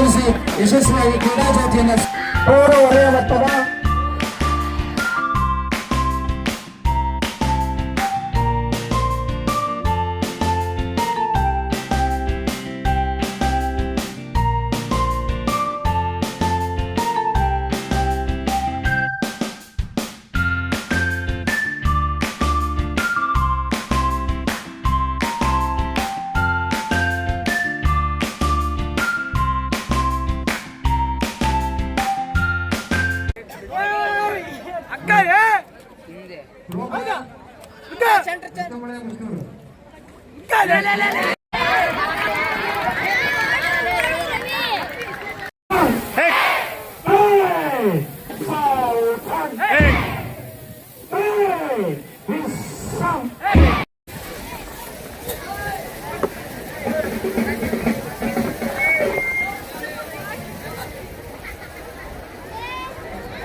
ಭಾಗವಹಿಸಿ ಯಶಸ್ವಿಯಾಗಿ ಕ್ರೀಡಾ ಜ್ಯೋತಿಯನ್ನು ಪೌರ ವಲಯ ಮಟ್ಟದ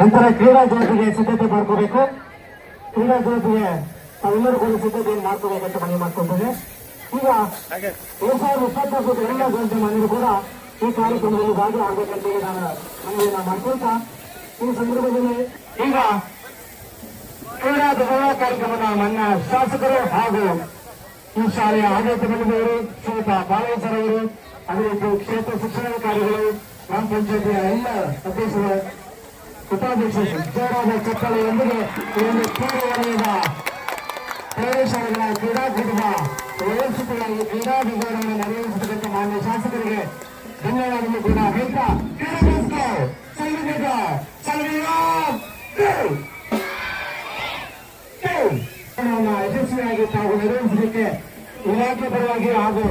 ನಂತರ ಕ್ರೀಡಾ ಜ್ಯೋತಿಗೆ ಸಿದ್ಧತೆ ಮಾಡ್ಕೋಬೇಕು ಕ್ರೀಡಾ ಜ್ಯೋತಿಗೆ ತಾವೆಲ್ಲರೂ ಕೂಡ ಸಿದ್ಧತೆಯನ್ನು ಮಾಡ್ಕೋಬೇಕಂತ ಮನವಿ ಮಾಡ್ಕೊಳ್ತೇನೆ ಈಗ ಎರಡ್ ಸಾವಿರದ ಇಪ್ಪತ್ನಾಲ್ಕು ಎರಡನೇ ಜ್ಯೋತಿ ಮನೆಯರು ಕೂಡ ಈ ಕಾರ್ಯಕ್ರಮದಲ್ಲಿ ಭಾಗಿಯಾಗಬೇಕಂತ ಹೇಳಿ ನಾನು ಮನವಿಯನ್ನ ಮಾಡ್ಕೊಳ್ತಾ ಈ ಸಂದರ್ಭದಲ್ಲಿ ಈಗ ಕ್ರೀಡಾ ದಿನದ ಕಾರ್ಯಕ್ರಮದ ನನ್ನ ಶಾಸಕರು ಹಾಗೂ ಈ ಶಾಲೆಯ ಆಡಳಿತ ಮಂಡಳಿಯವರು ಶ್ರೀಯುತ ಬಾಲೇಶ್ವರ ಅವರು ಅದೇ ರೀತಿ ಕ್ಷೇತ್ರ ಶಿಕ್ಷಣಾಧಿಕಾರಿಗಳು ಗ್ರಾಮ ಪಂಚಾಯತಿಯ ಎಲ್ಲ ಸದಸ್ಯರು ಉಪಾಧ್ಯಕ್ಷ ಜಯರಾಜ ಚಪ್ಪಳೆಯೊಂದಿಗೆ ಈ ಒಂದು ಕ್ರೀಡೆ ವಲಯದ ಪ್ರವೇಶಗಳ ಕ್ರೀಡಾಕೂಟದ ವ್ಯವಸ್ಥಿತವಾಗಿ ಕ್ರೀಡಾ ವಿಭಾಗವನ್ನು ನಿರ್ವಹಿಸತಕ್ಕಂಥ ಮಾನ್ಯ ಶಾಸಕರಿಗೆ ಧನ್ಯವಾದಗಳು ಕೂಡ ಹೇಳ್ತಾ, ಕ್ರೀಡಾ ಸಂಘಟಕ ಯಶಸ್ವಿಯಾಗಿ ತಾವು ನಿರ್ವಹಿಸಲಿಕ್ಕೆ ಇಲಾಖೆ ಪರವಾಗಿ ಹಾಗೂ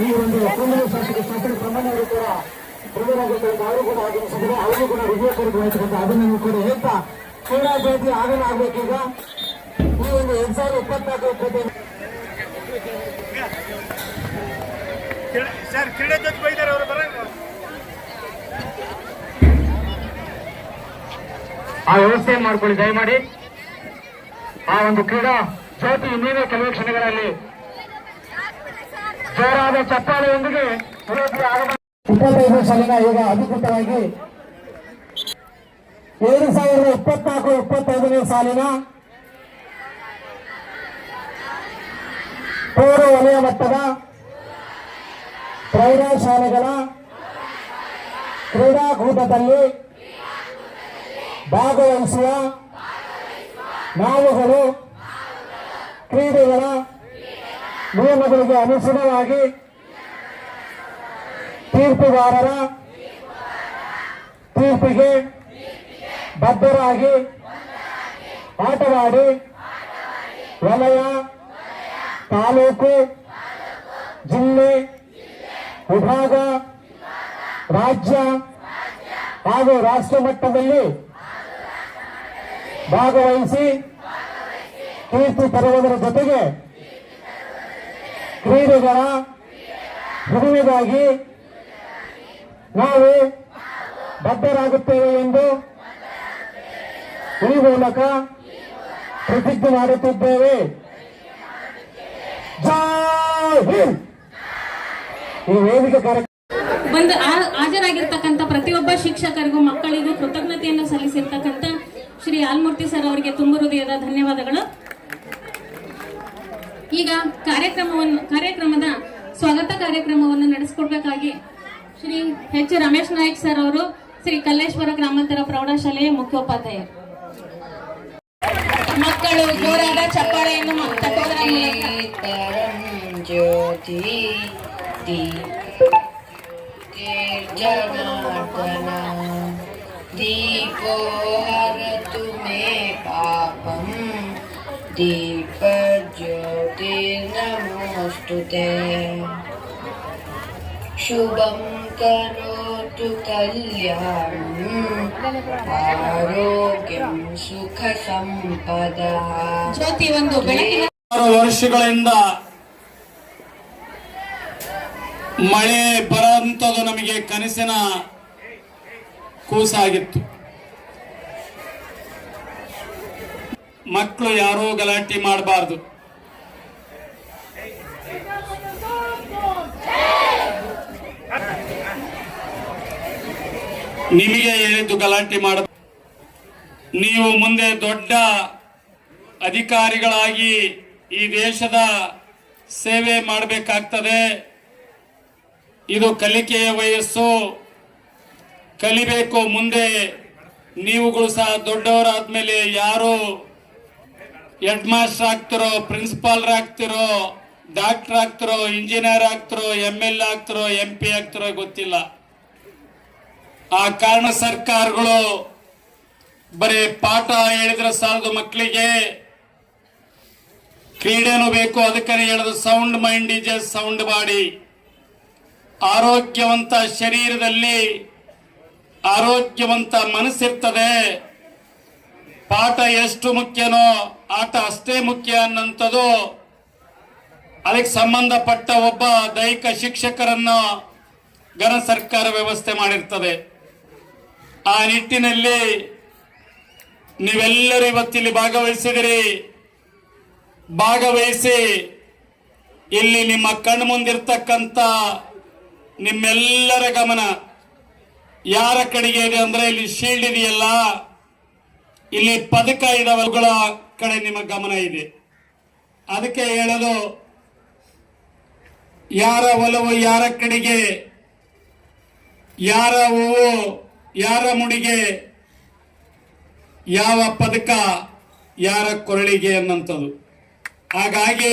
ಈ ಒಂದು ಒಪ್ಪಂದದ ಶಾಸಕ ಶಾಸಕ ಪ್ರಮಾಣವರು ಕೂಡ ಪ್ರಮುಖರಾಗಿರ್ತಕ್ಕಂಥ ಅವರು ಕೂಡ ಆಗಮಿಸಿದರೆ ಅವರು ಕೂಡ ಹೃದಯಪೂರ್ವಕವಾಗಿರ್ತಕ್ಕಂಥ ಅದನ್ನು ಕೂಡ ಹೇಳ್ತಾ ಕ್ರೀಡಾ ಜ್ಯೋತಿ ಆಗಲ್ಲ ಆಗ್ಬೇಕೀಗ. ಈ ಒಂದು ಎರಡ್ ಸಾವಿರದ ಇಪ್ಪತ್ನಾಲ್ಕು ಇಪ್ಪತ್ತೈದು ಸರ್ ಕ್ರೀಡೆ ಜೊತೆ ಬೈದಾರೆ ಅವರು ಬರ ಆ ವ್ಯವಸ್ಥೆ ಮಾಡ್ಕೊಳ್ಳಿ ದಯಮಾಡಿ? ಆ ಒಂದು ಕ್ರೀಡಾ ಜ್ಯೋತಿ ಇನ್ನೇನೇ ಕೆಲವೇ ಕ್ಷಣಗಳಲ್ಲಿ ಜೋರಾದ ಚಪ್ಪಾಳೆಯೊಂದಿಗೆ ಇಪ್ಪತ್ತೈದು ಸಾಲಿನ ಈಗ ಅಧಿಕೃತವಾಗಿ ಎರಡು ಸಾವಿರದ ಇಪ್ಪತ್ನಾಲ್ಕು ಇಪ್ಪತ್ತೈದನೇ ಸಾಲಿನ ಪೂರ್ವ ವಲಯ ಮಟ್ಟದ ಪ್ರೌಢಶಾಲೆಗಳ ಕ್ರೀಡಾಕೂಟದಲ್ಲಿ ಭಾಗವಹಿಸುವ ನಾವುಗಳು ಕ್ರೀಡೆಗಳ ನಿಯಮಗಳಿಗೆ ಅನುಸಾರವಾಗಿ ತೀರ್ಪುಗಾರರ ತೀರ್ಪಿಗೆ ಬದ್ಧರಾಗಿ ಆಟವಾಡಿ ವಲಯ, ತಾಲೂಕು, ಜಿಲ್ಲೆ, ವಿಭಾಗ, ರಾಜ್ಯ ಹಾಗೂ ರಾಷ್ಟ್ರ ಮಟ್ಟದಲ್ಲಿ ಭಾಗವಹಿಸಿ ಕೀರ್ತಿ ತರುವುದರ ಜೊತೆಗೆ ಕ್ರೀಡೆಗಳ ಹಿರಿಮೆಗಾಗಿ ನಾವು ಬದ್ಧರಾಗುತ್ತೇವೆ ಎಂದು ಈ ಮೂಲಕ ಪ್ರತಿಜ್ಞೆ ಮಾಡುತ್ತಿದ್ದೇವೆ. ಈ ವೇದಿಕೆ ಕಾರ್ಯಕ್ರಮ ಬಂದು ಹಾಜರಾಗಿರ್ತಕ್ಕಂಥ ಪ್ರತಿಯೊಬ್ಬ ಶಿಕ್ಷಕರಿಗೂ ಮಕ್ಕಳಿಗೂ ಕೃತಜ್ಞತೆಯನ್ನು ಸಲ್ಲಿಸಿರ್ತಕ್ಕಂಥ ಶ್ರೀ ಆಲ್ಮೂರ್ತಿ ಸರ್ ಅವರಿಗೆ ತುಂಬ ಹೃದಯದ ಧನ್ಯವಾದಗಳು. ಈಗ ಕಾರ್ಯಕ್ರಮವನ್ನು, ಕಾರ್ಯಕ್ರಮದ ಸ್ವಾಗತ ಕಾರ್ಯಕ್ರಮವನ್ನು ನಡೆಸಿಕೊಡ್ಬೇಕಾಗಿ ಶ್ರೀ ಎಚ್ ರಮೇಶ್ ನಾಯಕ್ ಸರ್ ಅವರು, ಶ್ರೀ ಕಲ್ಲೇಶ್ವರ ಗ್ರಾಮಾಂತರ ಪ್ರೌಢಶಾಲೆಯ ಮುಖ್ಯೋಪಾಧ್ಯಾಯ ಮಕ್ಕಳು ಜೋರಾದ ಚಪ್ಪಾಳೆಯನ್ನು ಜ್ಯೋತಿ ದೀಪೋ ಹರ ತುಮೇ ಪಾಪಂ ದೀಪ हरतु मे पापम् दीपज्योतिर्नमोऽस्तु ते शुभं करोतु कल्याणम् आरोग्यं सुखसम्पदः ಜ್ಯೋತಿ ಒಂದು ಬೆಳಕಿನ ಆರು ವರ್ಷಗಳಿಂದ ಮಳೆ ಬರೋಂಥದ್ದು ನಮಗೆ ಕನಸಿನ ಕೂಸಾಗಿತ್ತು ಮಕ್ಕಳು ಯಾರೂ ಗಲಾಟೆ ಮಾಡಬಾರ್ದು ನಿಮಗೆ ಹೇಳಿದ್ದು ಗಲಾಟೆ ಮಾಡ ನೀವು ಮುಂದೆ ದೊಡ್ಡ ಅಧಿಕಾರಿಗಳಾಗಿ ಈ ದೇಶದ ಸೇವೆ ಮಾಡಬೇಕಾಗ್ತದೆ. ಇದು ಕಲಿಕೆಯ ವಯಸ್ಸು. ಕಲಿಬೇಕು ಮುಂದೆ. ನೀವುಗಳು ಸಹ ದೊಡ್ಡವರಾದ ಮೇಲೆ ಯಾರು ಹೆಡ್ ಮಾಸ್ಟರ್ ಆಗ್ತಿರೋ ಪ್ರಿನ್ಸಿಪಾಲ್ರಾಗ್ತಿರೋ ಡಾಕ್ಟರ್ ಆಗ್ತಾರೋ, ಇಂಜಿನಿಯರ್ ಆಗ್ತಾರೋ ಎಂ ಎಲ್ ಆಗ್ತಾರೋ ಎಂ ಪಿ ಆಗ್ತಾರೋ ಗೊತ್ತಿಲ್ಲ. ಆ ಕಾರಣ ಸರ್ಕಾರಗಳು ಬರೀ ಪಾಠ ಹೇಳಿದ್ರೆ ಸಾಲದು ಮಕ್ಕಳಿಗೆ ಕ್ರೀಡೆನೂ ಬೇಕು ಅದಕ್ಕೆ ಹೇಳೋದು sound mind is sound body ಆರೋಗ್ಯವಂತ ಶರೀರದಲ್ಲಿ ಆರೋಗ್ಯವಂತ ಮನಸ್ಸಿರ್ತದೆ. ಪಾಠ ಎಷ್ಟು ಮುಖ್ಯನೋ ಆಟ ಅಷ್ಟೇ ಮುಖ್ಯ ಅನ್ನಂಥದ್ದು ಅದಕ್ಕೆ ಸಂಬಂಧಪಟ್ಟ ಒಬ್ಬ ದೈಹಿಕ ಶಿಕ್ಷಕರನ್ನು ಘನ ಸರ್ಕಾರ ವ್ಯವಸ್ಥೆ ಮಾಡಿರ್ತದೆ. ಆ ನಿಟ್ಟಿನಲ್ಲಿ ನೀವೆಲ್ಲರೂ ಇವತ್ತಿಲ್ಲಿ ಭಾಗವಹಿಸಿದಿರಿ. ಭಾಗವಹಿಸಿ ಇಲ್ಲಿ ನಿಮ್ಮ ಕಣ್ಣು ಮುಂದಿರ್ತಕ್ಕಂಥ ನಿಮ್ಮೆಲ್ಲರ ಗಮನ ಯಾರ ಕಡೆಗೆ ಇದೆ ಅಂದ್ರೆ ಇಲ್ಲಿ ಶೀಲ್ಡ್ ಇದೆಯಲ್ಲ, ಇಲ್ಲಿ ಪದಕ ಇದಾವಗಳ ಕಡೆ ನಿಮ್ಮ ಗಮನ ಇದೆ. ಅದಕ್ಕೆ ಹೇಳೋದು ಯಾರ ಒಲವು ಯಾರ ಕಡೆಗೆ? ಯಾರ ಹೂವು ಯಾರ ಮುಡಿಗೆ? ಯಾವ ಪದಕ ಯಾರ ಕೊರಳಿಗೆ ಅನ್ನಂಥದ್ದು ಹಾಗಾಗಿ